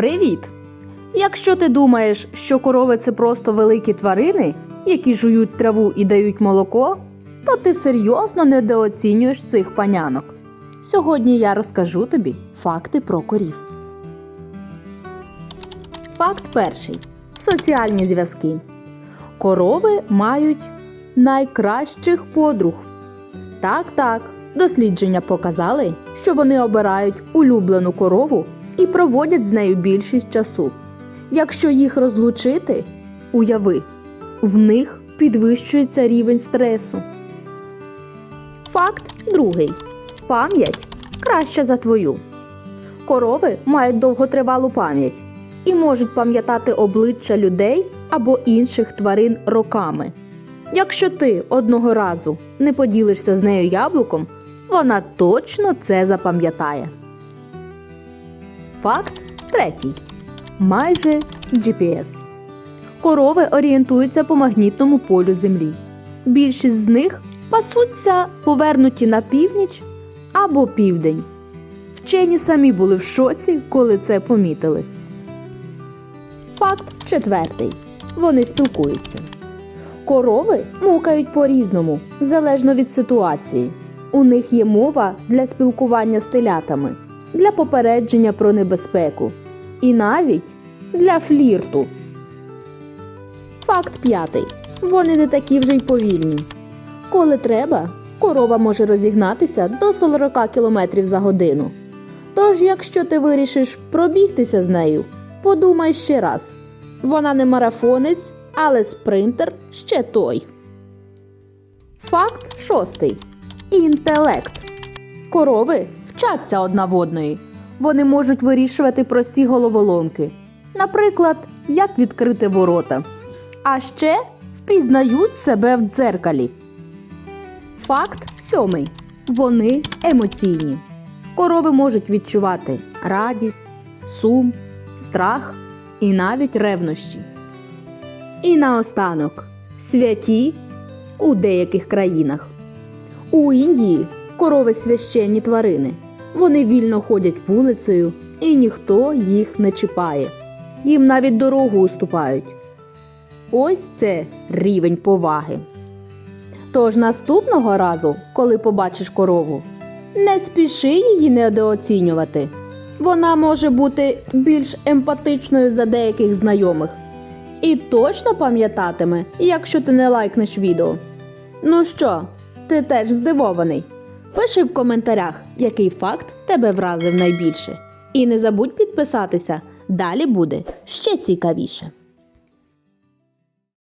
Привіт! Якщо ти думаєш, що корови це просто великі тварини, які жують траву і дають молоко, то ти серйозно недооцінюєш цих панянок. Сьогодні я розкажу тобі факти про корів. Факт перший: соціальні зв'язки. Корови мають найкращих подруг. Так, так, дослідження показали, що вони обирають улюблену корову і проводять з нею більшість часу. Якщо їх розлучити, уяви, в них підвищується рівень стресу. Факт другий: пам'ять краща за твою. Корови мають довготривалу пам'ять і можуть пам'ятати обличчя людей або інших тварин роками. Якщо ти одного разу не поділишся з нею яблуком, вона точно це запам'ятає. Факт третій. Майже GPS. Корови орієнтуються по магнітному полю Землі. Більшість з них пасуться повернуті на північ або південь. Вчені самі були в шоці, коли це помітили. Факт четвертий. Вони спілкуються. Корови мукають по-різному, залежно від ситуації. У них є мова для спілкування з телятами, для попередження про небезпеку і навіть для флірту. Факт п'ятий. Вони не такі вже й повільні. Коли треба, корова може розігнатися до 40 км за годину. Тож, якщо ти вирішиш пробігтися з нею, подумай ще раз. Вона не марафонець, але спринтер ще той. Факт шостий. Інтелект. Корови вчаться одна в одної. Вони можуть вирішувати прості головоломки. Наприклад, як відкрити ворота. А ще впізнають себе в дзеркалі. Факт сьомий. Вони емоційні. Корови можуть відчувати радість, сум, страх і навіть ревнощі. І наостанок святі у деяких країнах. У Індії корови священні тварини. Вони вільно ходять вулицею, і ніхто їх не чіпає. Їм навіть дорогу уступають. Ось це рівень поваги. Тож наступного разу, коли побачиш корову, не спіши її недооцінювати. Вона може бути більш емпатичною за деяких знайомих. І точно пам'ятатиме, якщо ти не лайкнеш відео. Ну що, ти теж здивований? Пиши в коментарях, який факт тебе вразив найбільше. І не забудь підписатися, далі буде ще цікавіше.